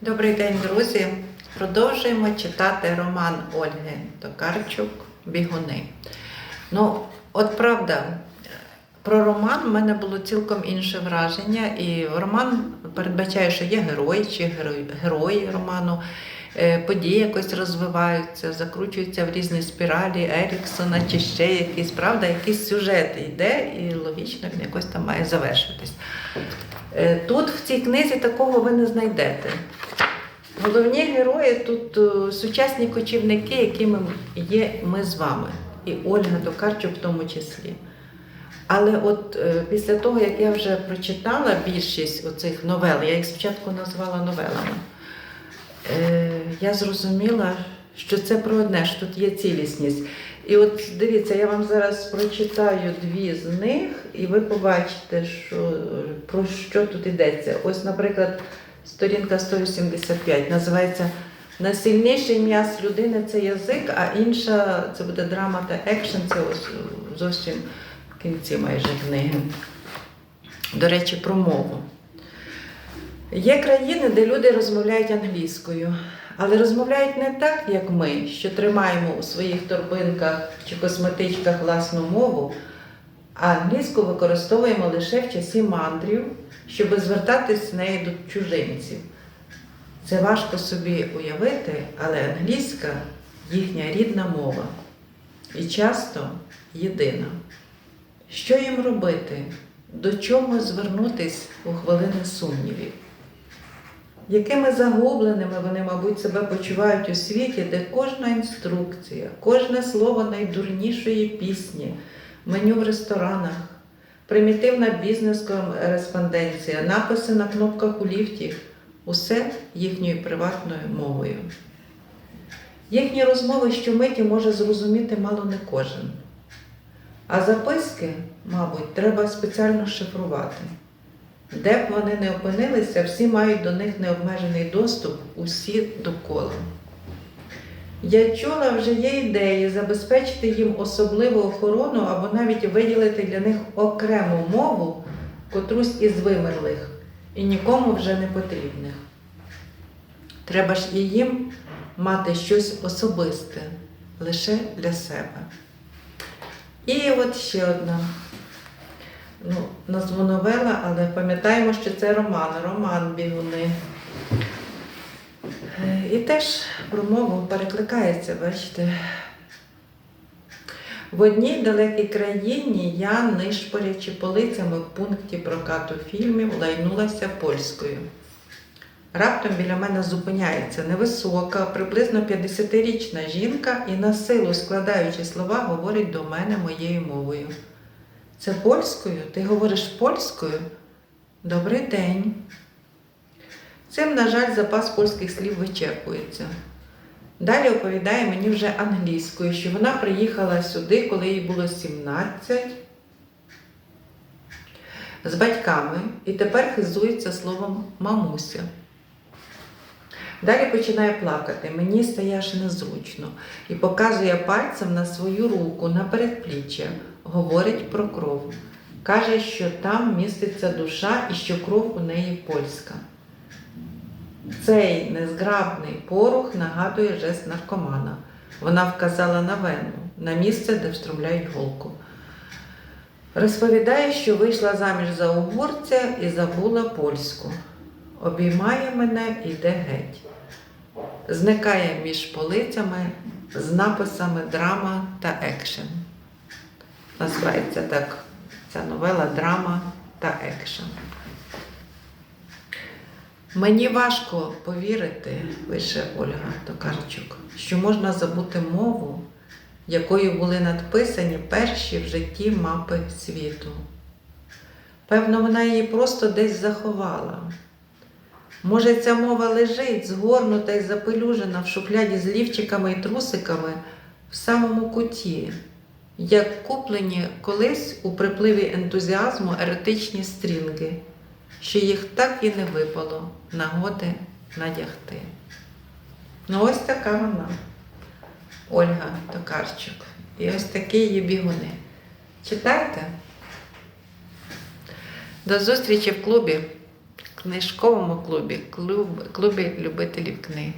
Добрий день, друзі! Продовжуємо читати роман Ольги Токарчук Бігуни. Ну, от правда, про роман в мене було цілком інше враження, і роман передбачає, що є герой чи герої, герої роману. е, Події якось розвиваються, закручуються в різні спіралі Еріксона чи ще якісь, правда, якийсь сюжет йде, і логічно він якось там має завершитись. Е, Тут в цій книзі такого ви не знайдете. Головні герої тут е, сучасні кочівники, якими є ми з вами, і Ольга Токарчук в тому числі. Але от е, після того, як я вже прочитала більшість оцих новел, я їх спочатку назвала новелами, е, я зрозуміла, що це про одне, що тут є цілісність. І от дивіться, я вам зараз прочитаю дві з них, і ви побачите, що, про що тут йдеться. Ось, наприклад, сторінка 185 називається Найсильніший м'яз людини це язик, а інша це буде драма та екшен, це ось зовсім в кінці майже книги. До речі, про мову. Є країни, де люди розмовляють англійською, але розмовляють не так, як ми, що тримаємо у своїх торбинках чи косметичках власну мову, а англійську використовуємо лише в часі мандрів, щоб звертатись з нею до чужинців. Це важко собі уявити, але англійська їхня рідна мова і часто єдина. Що їм робити? До чого звернутись у хвилини сумнівів? Якими загубленими вони, мабуть, себе почувають у світі, де кожна інструкція, кожне слово найдурнішої пісні, меню в ресторанах, примітивна бізнес-кореспонденція, написи на кнопках у ліфті усе їхньою приватною мовою. Їхні розмови щомиті може зрозуміти мало не кожен. А записки, мабуть, треба спеціально шифрувати. Де б вони не опинилися, всі мають до них необмежений доступ, усі довкола. Я чула, вже є ідеї забезпечити їм особливу охорону або навіть виділити для них окрему мову, котрусь із вимерлих, і нікому вже не потрібних. Треба ж і їм мати щось особисте лише для себе. І от ще одна. Ну, назву новела, але пам'ятаємо, що це роман, роман бігуни. І теж про мову перекликається, бачите. В одній далекій країні я, нишпорячи полицями в пункті прокату фільмів, лайнулася польською. Раптом біля мене зупиняється невисока, приблизно 50-річна жінка і на силу, складаючи слова, говорить до мене моєю мовою. Це польською? Ти говориш польською? Добрий день. Цим, на жаль, запас польських слів вичерпується. Далі оповідає мені вже англійською, що вона приїхала сюди, коли їй було 17 з батьками і тепер хизується словом мамуся. Далі починає плакати. Мені стає аж незручно і показує пальцем на свою руку, на передпліччя, говорить про кров. Каже, що там міститься душа і що кров у неї польська. Цей незграбний порух нагадує жест наркомана. Вона вказала на вену, на місце, де встромляють голку. Розповідає, що вийшла заміж за угорця і забула польську. Обіймає мене і йде геть. Зникає між полицями з написами драма та екшен. Називається так ця новела Драма та екшен. Мені важко повірити, пише Ольга Токарчук, що можна забути мову, якою були надписані перші в житті мапи світу. Певно, вона її просто десь заховала. Може, ця мова лежить, згорнута і запелюжена в шухляді з лівчиками і трусиками в самому куті, як куплені колись у припливі ентузіазму еретичні стрінги, що їх так і не випало нагоди надягти. Ну, ось така вона, Ольга Токарчук. І ось такі її бігуни. Читайте. До зустрічі в клубі. книжковому клубі, клуб, клубі любителів книги.